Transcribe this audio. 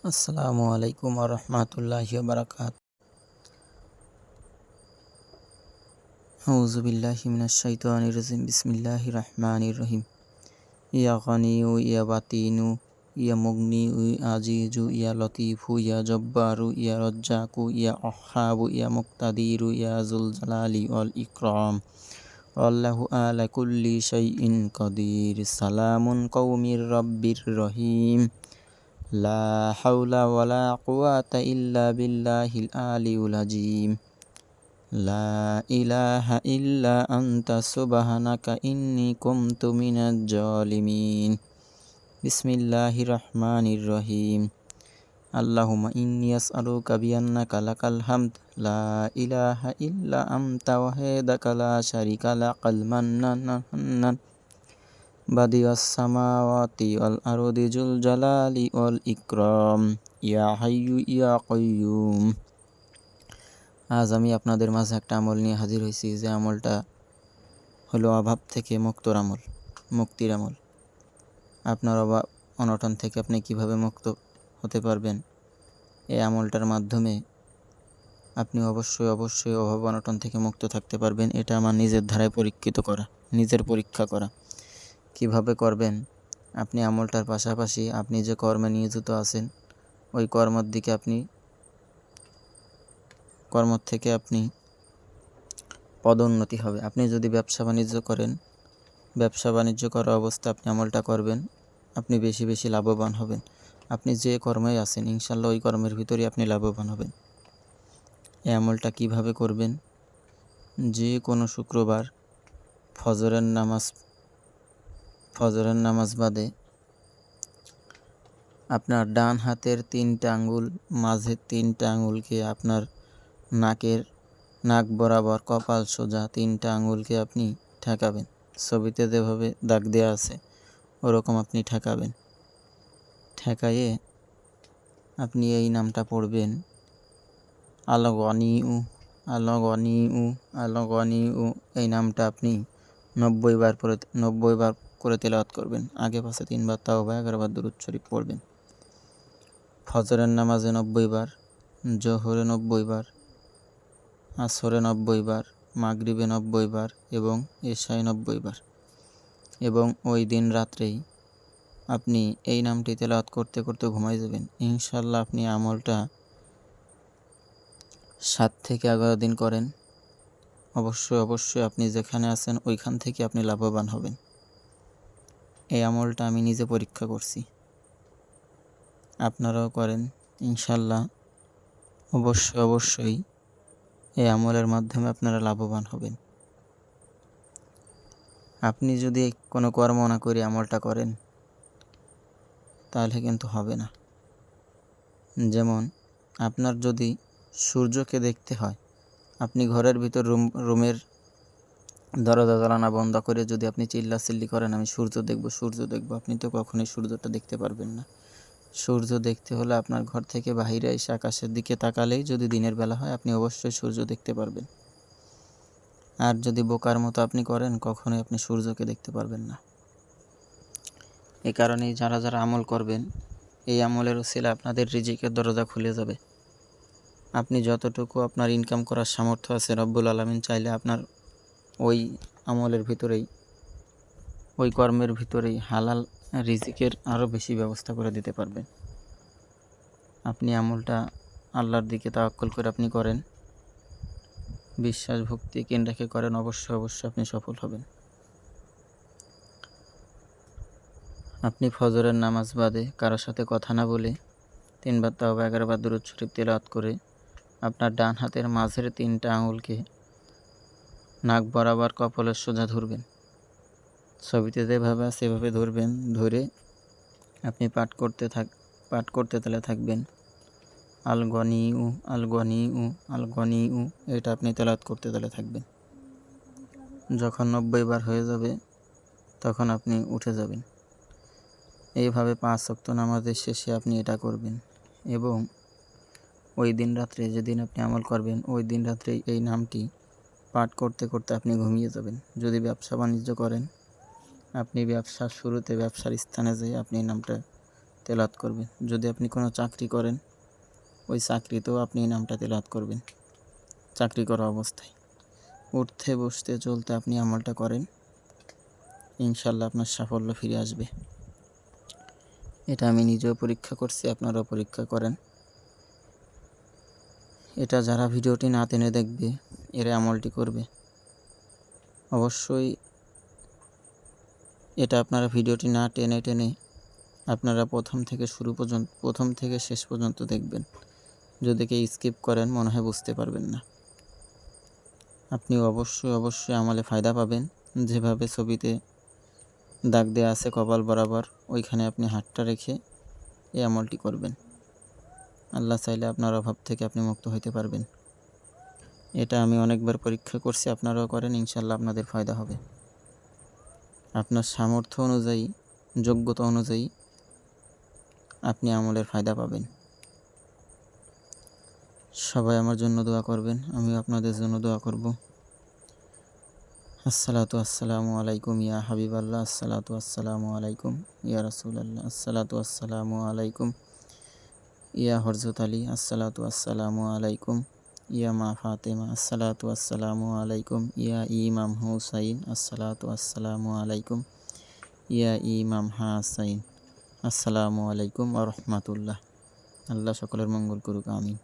আসসালামু আলাইকুম রহমতুল্লাহি বারাকাত আউযু বিল্লাহি মিনাশ শাইতানির রাজিম। বিসমিল্লাহির রহমানির রহিম। ইয়া গনিয়ু ইয়া বাতিনু, ইয়া মুগনিউ, ইয়া আজিজু, ইয়া লতিফু, ইয়া জব্বারু, ইয়া রজ্জাকু, ইয়া অহাবু ইয়া মুক্তাদিরু, ইয়া জুল জালালি ওয়াল ইকরাম। আল্লাহু আলা কুল্লি শাইইন কাদির। সালামুন কওমির রব্বির রহিম। লা হাওলা ওয়ালা কুওয়াতা ইল্লা বিল্লাহিল আলিউল আযীম। লা ইলাহা ইল্লা আনতা সুবহানাকা ইন্নী কুনতু মিনাজ জালিমিন। বিসমিল্লাহির রহমানির রহিম। আল্লাহুম্মা ইন্নী আসআলুকা বিআন্নাকা লাকাল হামদ। লা ইলাহা ইল্লা আনতা ওয়াহদাকা লা শারীকা লাকাল মান্নান ইয়া ইয়া আজ আমি আপনাদের মাঝে একটা আমল নিয়ে হাজির হয়েছি, যে আমলটা হলো অভাব থেকে মুক্তর আমল, মুক্তির আমল। আপনার অভাব অনটন থেকে আপনি কীভাবে মুক্ত হতে পারবেন? এই আমলটার মাধ্যমে আপনি অবশ্যই অবশ্যই অভাব অনটন থেকে মুক্ত থাকতে পারবেন। এটা আমার নিজের ধারায় পরীক্ষিত করা, নিজের পরীক্ষা করা। কীভাবে করবেন? আপনি আমলটার পাশাপাশি আপনি যে কর্মে নিয়োজিত আছেন, ওই কর্মর দিকে আপনি কর্ম থেকে আপনি পদোন্নতি হবে। আপনি যদি ব্যবসা বাণিজ্য করেন, ব্যবসা বাণিজ্য করা অবস্থা আপনি আমলটা করবেন, আপনি বেশি বেশি লাভবান হবেন। আপনি যে কর্মে আছেন, ইনশাল্লাহ ওই কর্মের ভিতরেই আপনি লাভবান হবেন। এই আমলটা কীভাবে করবেন? যে কোনো শুক্রবার ফজরের নামাজ ফজরের নামাজ বাদে আপনার ডান হাতের তিনটা আঙ্গুল, মাঝের তিনটা আঙ্গুলকে আপনার নাকের নাক বরাবর কপাল সোজা তিনটা আঙ্গুলকে আপনি ঠেকাবেন। ছবিতে যেভাবে দাগ দেওয়া আছে, ওরকম আপনি ঠেকাবেন। ঠেকাইয়ে আপনি এই নামটা পড়বেন আলগনি উ আলগনি উ আলগনি উ এই নামটা আপনি নব্বই বার পরে নব্বই বার করে তেলাওয়াত করবেন। আগে পাশে তিনবার তাও বা এগারো বার দুরুদ শরীফ পড়বেন। ফজরের নামাজে নব্বই বার, জোহরে নব্বই বার, আসরে নব্বই বার, মাগরিবে নব্বই বার এবং এশায় নব্বই বার। এবং ওই দিন রাত্রেই আপনি এই নামটি তেলাওয়াত করতে করতে ঘুমাই যাবেন। ইনশাল্লাহ আপনি আমলটা সাত থেকে এগারো দিন করেন। অবশ্যই অবশ্যই আপনি যেখানে আছেন ওইখান থেকে আপনি লাভবান হবেন। এই আমলটা আমি নিজে পরীক্ষা করছি। আপনারাও করেন, ইনশাল্লাহ। অবশ্যই অবশ্যই এই আমলের মাধ্যমে আপনারা লাভবান হবেন। আপনি যদি কোনো কর্ম না করে আমলটা করেন, তাহলে কিন্তু হবে না। যেমন, আপনার যদি সূর্যকে দেখতে হয়, আপনি ঘরের ভিতর রুম, রুমের দরজা জ্বালানা বন্ধ করে যদি আপনি চিল্লাচিল্লি করেন, আমি সূর্য দেখব সূর্য দেখব। আপনি তো কখনোই সূর্যটা দেখতে পারবেন না। সূর্য দেখতে হলে আপনার ঘর থেকে বাহিরে এসে আকাশের দিকে তাকালেই যদি দিনের বেলা হয়, আপনি অবশ্যই সূর্য দেখতে পারবেন। আর যদি বোকার মতো আপনি করেন, কখনোই আপনি সূর্যকে দেখতে পারবেন না। এ কারণেই যারা যারা আমল করবেন, এই আমলের ওসিলে আপনাদের রিজিকের দরজা খুলে যাবে। আপনি যতটুকু আপনার ইনকাম করার সামর্থ্য আছে, রব্বুল আলমিন চাইলে আপনার ওই আমলের ভিতরেই, ওই কর্মের ভিতরেই হালাল রিজিকের আরও বেশি ব্যবস্থা করে দিতে পারবেন। আপনি আমলটা আল্লাহর দিকে তাওয়াক্কল করে আপনি করেন। বিশ্বাস ভক্তি কেন রেখে করেন, অবশ্যই অবশ্যই আপনি সফল হবেন। আপনি ফজরের নামাজ বাদে কারোর সাথে কথা না বলে তিনবার তাও এগারোবার দূরত শরীফ তেলাওয়াত করে আপনার ডান হাতের মাঝের তিনটা আঙুলকে নাক বরাবর কপালের সোজা ধরবেন। ছবিতে যেভাবে সেভাবে ধরবেন, ধরে আপনি পাঠ করতে থাক, পাঠ করতে তাহলে থাকবেন। আল গনি উ আল গনি উ আল গনি উ এটা আপনি তেলাত করতে তাহলে থাকবেন। যখন নব্বই বার হয়ে যাবে, তখন আপনি উঠে যাবেন। এইভাবে পাঁচ শক্ত নামাজের শেষে আপনি এটা করবেন এবং ওই দিন রাত্রে যেদিন আপনি আমল করবেন, ওই দিন রাত্রে এই নামটি পাঠ করতে করতে আপনি ঘুমিয়ে যাবেন। যদি ব্যবসা বাণিজ্য করেন, আপনি ব্যবসার শুরুতে ব্যবসার স্থানে যেয়ে আপনি নামটা তেলাত করবেন। যদি আপনি কোনো চাকরি করেন, ওই চাকরিতেও আপনি নামটা তেলাত করবেন। চাকরি করা অবস্থায়। উঠতে, বসতে, চলতে আপনি আমলটা করেন ইনশাল্লাহ আপনার সাফল্য ফিরে আসবে। এটা আমি নিজেও পরীক্ষা করছি, আপনারাও পরীক্ষা করেন। এটা যারা ভিডিওটি না টেনে দেখবে এরা আমলটি করবে। অবশ্যই এটা আপনারা ভিডিওটি না টেনে টেনে আপনারা প্রথম থেকে শুরু পর্যন্ত, প্রথম থেকে শেষ পর্যন্ত দেখবেন। যদি কেউ স্কিপ করেন, মনে হয় বুঝতে পারবেন না। আপনি অবশ্যই অবশ্যই আমলে ফায়দা পাবেন। যেভাবে ছবিতে দাগ দেওয়া আছে কপাল বরাবর, ওইখানে আপনি হাতটা রেখে এই আমলটি করবেন। আল্লাহ চাইলে আপনার অভাব থেকে আপনি মুক্ত হইতে পারবেন। এটা আমি অনেকবার পরীক্ষা করছি, আপনারাও করেন ইনশাল্লাহ আপনাদের ফায়দা হবে। আপনার সামর্থ্য অনুযায়ী, যোগ্যতা অনুযায়ী আপনি আমলের ফায়দা পাবেন। সবাই আমার জন্য দোয়া করবেন, আমিও আপনাদের জন্য দোয়া করব। আসসালাতু আসসালামু আলাইকুম ইয়া হাবিব আল্লাহ আসসালাতু আসসালামু আলাইকুম ইয়া রাসুল আল্লাহ আসসালাতু আসসালামু আলাইকুম ইয়া হরজত আলী, আসসালাতু আসসালামু আলাইকুম ইয়া মা ফাতেমা আসসালাতু আসসালামু আলাইকুম ইয়া ইমাম হুসাইন আসসালাতু আসসালামু আলাইকুম ইয়া ইমাম হাসাইন আসসালামু আলাইকুম আ রহমাতুল্লাহ আল্লাহ সকলের মঙ্গল করুক, আমিন।